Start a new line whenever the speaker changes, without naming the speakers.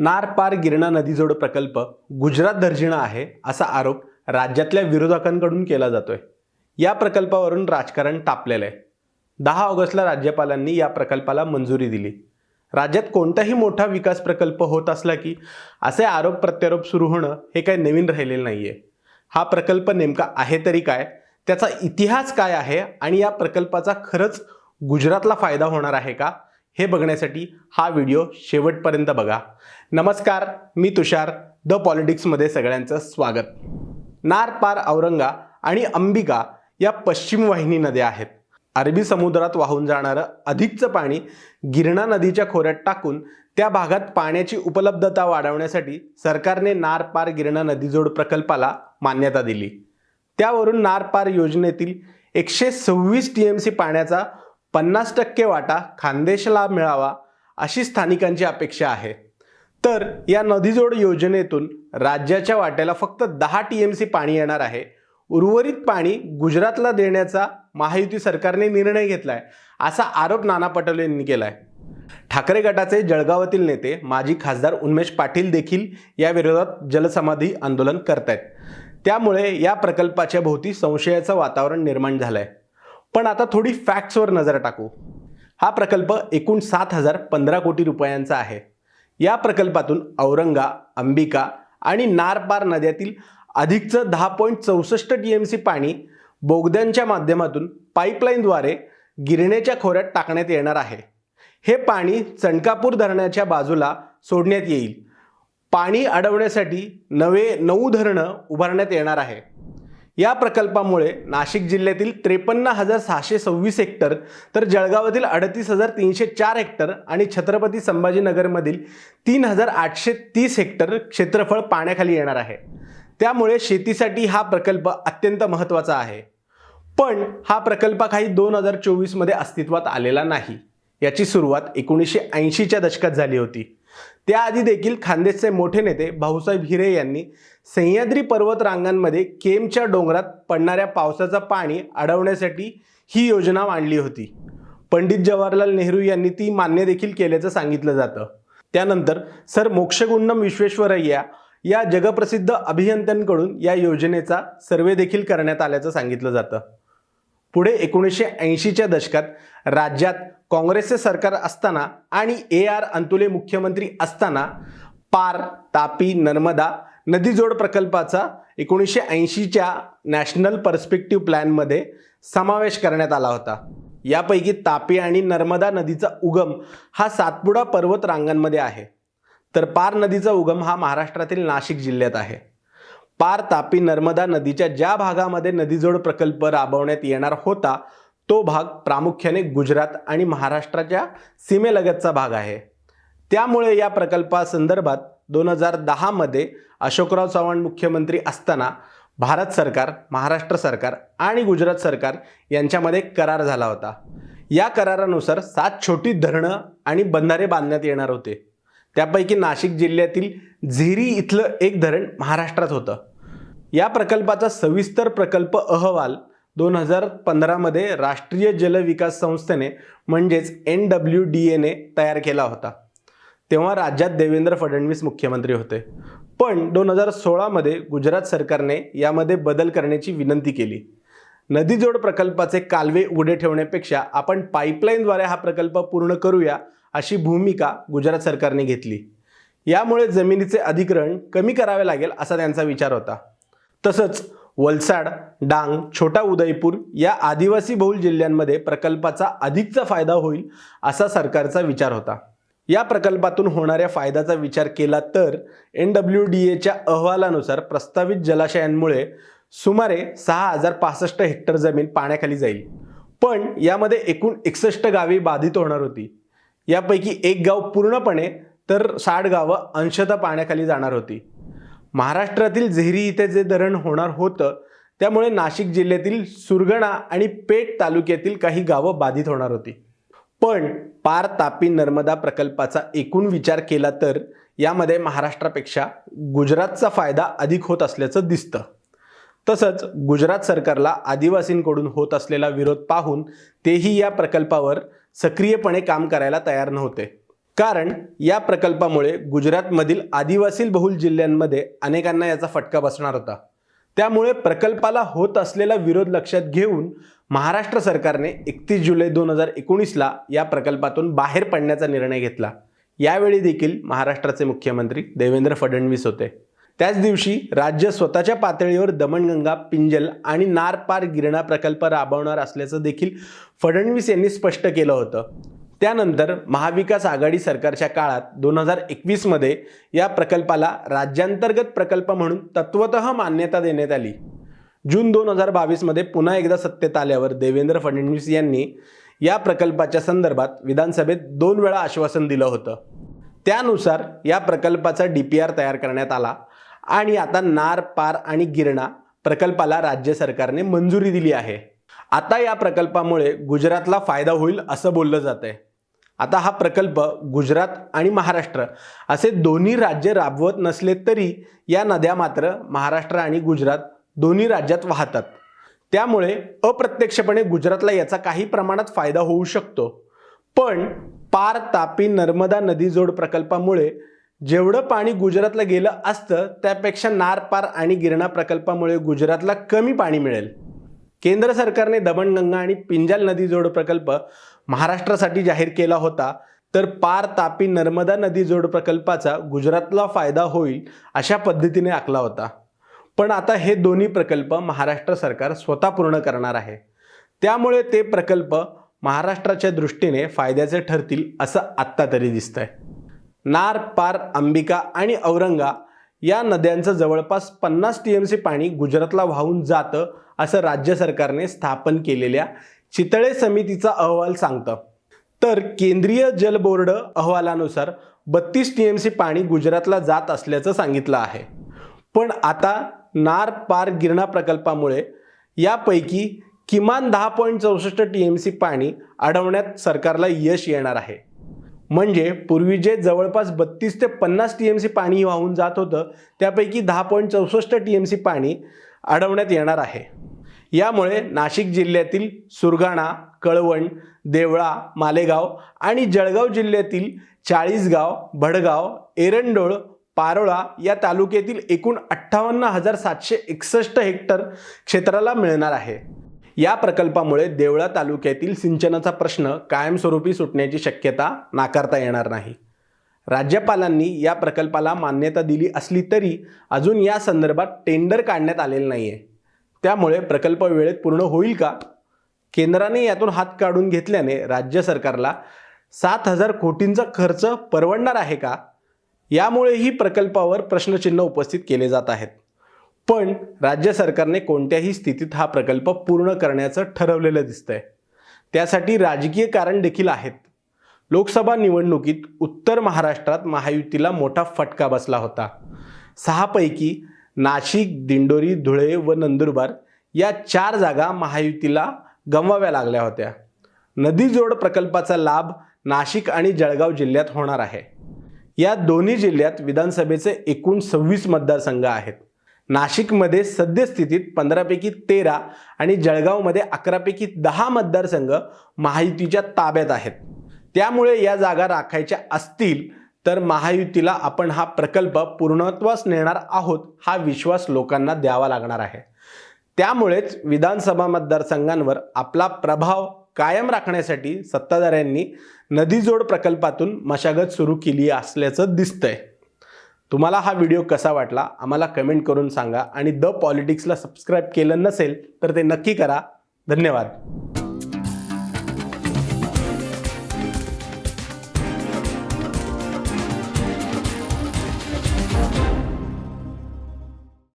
नार पार गिरणा नदीजोड प्रकल्प गुजरात दर्जिणा आहे असा आरोप राज्यातल्या विरोधकांकडून केला जातोय. या प्रकल्पावरून राजकारण तापलेलं आहे. दहा ऑगस्टला राज्यपालांनी या प्रकल्पाला मंजुरी दिली. राज्यात कोणताही मोठा विकास प्रकल्प होत असला की असे आरोप प्रत्यारोप सुरू होणं हे काही नवीन राहिलेलं नाही आहे हा प्रकल्प नेमका आहे तरी काय? त्याचा इतिहास काय आहे? आणि या प्रकल्पाचा खरंच गुजरातला फायदा होणार आहे का? हे बघण्यासाठी हा व्हिडिओ शेवटपर्यंत बघा. नमस्कार मी तुषार द पॉलिटिक्समध्ये सगळ्यांचं स्वागत. नार पार औरंगा आणि अंबिका या पश्चिम वाहिनी नद्या आहेत. अरबी समुद्रात वाहून जाणारं अधिकचं पाणी गिरणा नदीच्या खोऱ्यात टाकून त्या भागात पाण्याची उपलब्धता वाढवण्यासाठी सरकारने नार पार गिरणा नदीजोड प्रकल्पाला मान्यता दिली. त्यावरून नार पार योजनेतील एकशे सव्वीस टी एम सी पाण्याचा पन्नास टक्के वाटा खानदेशला मिळावा अशी स्थानिकांची अपेक्षा आहे. तर या नदीजोड योजनेतून राज्याच्या वाट्याला फक्त दहा टी एम सी पाणी येणार आहे. उर्वरित पाणी गुजरातला देण्याचा महायुती सरकारने निर्णय घेतला आहे असा आरोप नाना पटोले यांनी केला आहे ठाकरे गटाचे जळगावातील नेते माजी खासदार उन्मेश पाटील देखील या विरोधात जलसमाधी आंदोलन करत आहेत त्यामुळे या प्रकल्पाच्या भोवती संशयाचं वातावरण निर्माण झालं आहे पण आता थोडी फॅक्ट्सवर नजर टाकू. हा प्रकल्प एकूण सात हजार पंधरा कोटी रुपयांचा आहे. या प्रकल्पातून औरंगा अंबिका आणि नारपार नद्यातील अधिकचं दहा पॉईंट चौसष्ट टी एम सी पाणी बोगद्यांच्या माध्यमातून पाईपलाईनद्वारे गिरणेच्या खोऱ्यात टाकण्यात येणार आहे. हे पाणी चणकापूर धरणाच्या बाजूला सोडण्यात येईल. पाणी अडवण्यासाठी नवे नऊ धरणं उभारण्यात येणार आहे. या प्रकल्पामुळे नाशिक जिल्ह्यातील त्रेपन्न हजार सहाशे सव्वीस हेक्टर तर जळगावातील अडतीस हजार तीनशे चार हेक्टर आणि छत्रपती संभाजीनगरमधील तीन हजार आठशे तीस हेक्टर क्षेत्रफळ पाण्याखाली येणार आहे. त्यामुळे शेतीसाठी हा प्रकल्प अत्यंत महत्त्वाचा आहे. पण हा प्रकल्प काही दोन हजार चोवीसमध्ये अस्तित्वात आलेला नाही. याची सुरुवात एकोणीसशे ऐंशीच्या दशकात झाली होती. त्याआधी देखील खानदेशचे मोठे नेते भाऊसाहेब हिरे यांनी सह्याद्री पर्वत रांगांमध्ये केमच्या डोंगरात पडणाऱ्या पावसाचं पाणी अडवण्यासाठी ही योजना मांडली होती. पंडित जवाहरलाल नेहरू यांनी ती मान्य देखील केल्याचं सांगितलं जातं. त्यानंतर सर मोक्षगुंडम विश्वेश्वरय्या या जगप्रसिद्ध अभियंत्यांकडून या योजनेचा सर्वे देखील करण्यात आल्याचं सांगितलं जातं. पुढे एकोणीसशे ऐंशीच्या दशकात राज्यात काँग्रेसचे सरकार असताना आणि ए आर अंतुले मुख्यमंत्री असताना पार तापी नर्मदा नदीजोड प्रकल्पाचा एकोणीसशे ऐंशीच्या नॅशनल पर्स्पेक्टिव्ह प्लॅनमध्ये समावेश करण्यात आला होता. यापैकी तापी आणि नर्मदा नदीचा उगम हा सातपुडा पर्वत रांगांमध्ये आहे. तर पार नदीचा उगम हा महाराष्ट्रातील नाशिक जिल्ह्यात आहे. पार तापी नर्मदा नदीच्या ज्या भागामध्ये नदीजोड प्रकल्प राबवण्यात येणार होता तो भाग प्रामुख्याने गुजरात आणि महाराष्ट्राच्या सीमेलगतचा भाग आहे. त्यामुळे या प्रकल्पासंदर्भात दोन हजार दहामध्ये अशोकराव चव्हाण मुख्यमंत्री असताना भारत सरकार महाराष्ट्र सरकार आणि गुजरात सरकार यांच्यामध्ये करार झाला होता. या करारानुसार सात छोटी धरणं आणि बंधारे बांधण्यात येणार होते. त्यापैकी नाशिक जिल्ह्यातील झिरी इथलं एक धरण महाराष्ट्रात होतं. या प्रकल्पाचा सविस्तर प्रकल्प अहवाल दोन हजार पंधरामध्ये राष्ट्रीय जल विकास संस्थेने म्हणजेच एन डब्ल्यू डी एने तयार केला होता. तेव्हा राज्यात देवेंद्र फडणवीस मुख्यमंत्री होते. पण दोन हजार सोळामध्ये गुजरात सरकारने यामध्ये बदल करण्याची विनंती केली. नदीजोड प्रकल्पाचे कालवे उघडे ठेवण्यापेक्षा आपण पाईपलाईनद्वारे हा प्रकल्प पूर्ण करूया अशी भूमिका गुजरात सरकारने घेतली. यामुळे जमिनीचे अधिग्रहण कमी करावे लागेल असा त्यांचा विचार होता. तसंच वलसाड डांग छोटा उदयपूर या आदिवासी बहुल जिल्ह्यांमध्ये प्रकल्पाचा अधिकचा फायदा होईल असा सरकारचा विचार होता. या प्रकल्पातून होणाऱ्या फायद्याचा विचार केला तर एन डब्ल्यू डी एच्या अहवालानुसार प्रस्तावित जलाशयांमुळे सुमारे सहा हजार पासष्ट हेक्टर जमीन पाण्याखाली जाईल. पण यामध्ये एकूण एकसष्ट गावी बाधित होणार होती. यापैकी एक गाव पूर्णपणे तर साठ गावं अंशतः पाण्याखाली जाणार होती. महाराष्ट्रातील झेरी इथे जे धरण होणार होतं त्यामुळे नाशिक जिल्ह्यातील सुरगणा आणि पेठ तालुक्यातील काही गावं बाधित होणार होती. पण पार तापी नर्मदा प्रकल्पाचा एकूण विचार केला तर यामध्ये महाराष्ट्रापेक्षा गुजरातचा फायदा अधिक होत असल्याचं दिसतं. तसंच गुजरात सरकारला आदिवासींकडून होत असलेला विरोध पाहून तेही या प्रकल्पावर सक्रियपणे काम करायला तयार नव्हते. कारण या प्रकल्पामुळे गुजरातमधील आदिवासी बहुल जिल्ह्यांमध्ये अनेकांना याचा फटका बसणार होता. त्यामुळे प्रकल्पाला होत असलेला विरोध लक्षात घेऊन महाराष्ट्र सरकारने एकतीस जुलै दोन हजार एकोणीसला या प्रकल्पातून बाहेर पडण्याचा निर्णय घेतला. यावेळी देखील महाराष्ट्राचे मुख्यमंत्री देवेंद्र फडणवीस होते. त्याच दिवशी राज्य स्वतःच्या पातळीवर दमणगंगा पिंजल आणि नारपार गिरणा प्रकल्प राबवणार असल्याचं देखील फडणवीस यांनी स्पष्ट केलं होतं. त्यानंतर महाविकास आघाडी सरकारच्या काळात दोन हजार एकवीसमध्ये या प्रकल्पाला राज्यांतर्गत प्रकल्प म्हणून तत्वत मान्यता देण्यात आली. जून दोन हजार बावीसमध्ये पुन्हा एकदा सत्तेत आल्यावर देवेंद्र फडणवीस यांनी या प्रकल्पाच्या संदर्भात विधानसभेत दोन वेळा आश्वासन दिलं होतं. त्यानुसार या प्रकल्पाचा डी पी आर तयार करण्यात आला आणि आता नार पार आणि गिरणा प्रकल्पाला राज्य सरकारने मंजुरी दिली आहे. आता या प्रकल्पामुळे गुजरातला फायदा होईल असं बोललं जात आहे आता हा प्रकल्प गुजरात आणि महाराष्ट्र असे दोन्ही राज्य राबवत नसले तरी या नद्या मात्र महाराष्ट्र आणि गुजरात दोन्ही राज्यात वाहतात. त्यामुळे अप्रत्यक्षपणे गुजरातला याचा काही प्रमाणात फायदा होऊ शकतो. पण पार तापी नर्मदा नदी जोड प्रकल्पामुळे जेवढं पाणी गुजरातला गेलं असतं त्यापेक्षा नारपार आणि गिरणा प्रकल्पामुळे गुजरातला कमी पाणी मिळेल. केंद्र सरकारने दमणगंगा आणि पिंजाल नदी जोड प्रकल्प महाराष्ट्रासाठी जाहीर केला होता तर पार तापी नर्मदा नदी जोड प्रकल्पाचा गुजरातला फायदा होईल अशा पद्धतीने आखला होता. पण आता हे दोन्ही प्रकल्प महाराष्ट्र सरकार स्वतः पूर्ण करणार आहे. त्यामुळे ते प्रकल्प महाराष्ट्राच्या दृष्टीने फायद्याचे ठरतील असं आत्ता तरी दिसतंय. नार पार अंबिका आणि औरंगा या नद्यांचं जवळपास पन्नास टी एम सी पाणी गुजरातला वाहून जातं असं राज्य सरकारने स्थापन केलेल्या चितळे समितीचा अहवाल सांगतं. तर केंद्रीय जल बोर्ड अहवालानुसार बत्तीस टी एम सी पाणी गुजरातला जात असल्याचं सांगितलं आहे. पण आता नार पार गिरणा प्रकल्पामुळे यापैकी किमान दहा पॉईंट चौसष्ट टी एम सी पाणी अडवण्यात सरकारला यश येणार आहे. म्हणजे पूर्वी जे जवळपास बत्तीस ते पन्नास टी एम सी पाणी वाहून जात होतं त्यापैकी दहा पॉईंट चौसष्ट टी एम सी पाणी अडवण्यात येणार आहे. यामुळे नाशिक जिल्ह्यातील सुरगाणा कळवण देवळा मालेगाव आणि जळगाव जिल्ह्यातील चाळीसगाव भडगाव एरंडोळ पारोळा या तालुक्यातील एकूण अठ्ठावन्न हजार सातशे एकसष्ट हेक्टर क्षेत्राला मिळणार आहे. या प्रकल्पामुळे देवळा तालुक्यातील सिंचनाचा प्रश्न कायमस्वरूपी सुटण्याची शक्यता नाकारता येणार नाही. राज्यपालांनी या प्रकल्पाला मान्यता दिली असली तरी अजून या संदर्भात टेंडर काढण्यात आलेलं नाही आहे त्यामुळे प्रकल्प वेळेत पूर्ण होईल का? केंद्राने यातून हात काढून घेतल्याने राज्य सरकारला सात हजार कोटींचा खर्च परवडणार आहे का? यामुळेही प्रकल्पावर प्रश्नचिन्ह उपस्थित केले जात आहेत. पण राज्य सरकारने कोणत्याही स्थितीत हा प्रकल्प पूर्ण करण्याचं ठरवलेलं दिसतंय. त्यासाठी राजकीय कारण देखील आहेत. लोकसभा निवडणुकीत उत्तर महाराष्ट्रात महायुतीला मोठा फटका बसला होता. सहापैकी नाशिक दिंडोरी धुळे व नंदुरबार या चार जागा महायुतीला गमवाव्या लागल्या होत्या. नदी जोड प्रकल्पाचा लाभ नाशिक आणि जळगाव जिल्ह्यात होणार आहे. या दोन्ही जिल्ह्यात विधानसभेचे एकूण सव्वीस मतदारसंघ आहेत. नाशिकमध्ये सद्यस्थितीत पंधरापैकी तेरा आणि जळगावमध्ये अकरापैकी दहा मतदारसंघ महायुतीच्या ताब्यात आहेत. त्यामुळे या जागा राखायच्या असतील तर महायुतीला आपण हा प्रकल्प पूर्णत्वास नेणार आहोत हा विश्वास लोकांना द्यावा लागणार आहे. त्यामुळेच विधानसभा मतदारसंघांवर आपला प्रभाव कायम राखण्यासाठी सत्ताधाऱ्यांनी नदीजोड प्रकल्पातून मशागत सुरू केली असल्याचं दिसतंय. तुम्हाला हा व्हिडिओ कसा वाटला आम्हाला कमेंट करून सांगा आणि द पॉलिटिक्सला सबस्क्राईब केलं नसेल तर ते नक्की करा. धन्यवाद.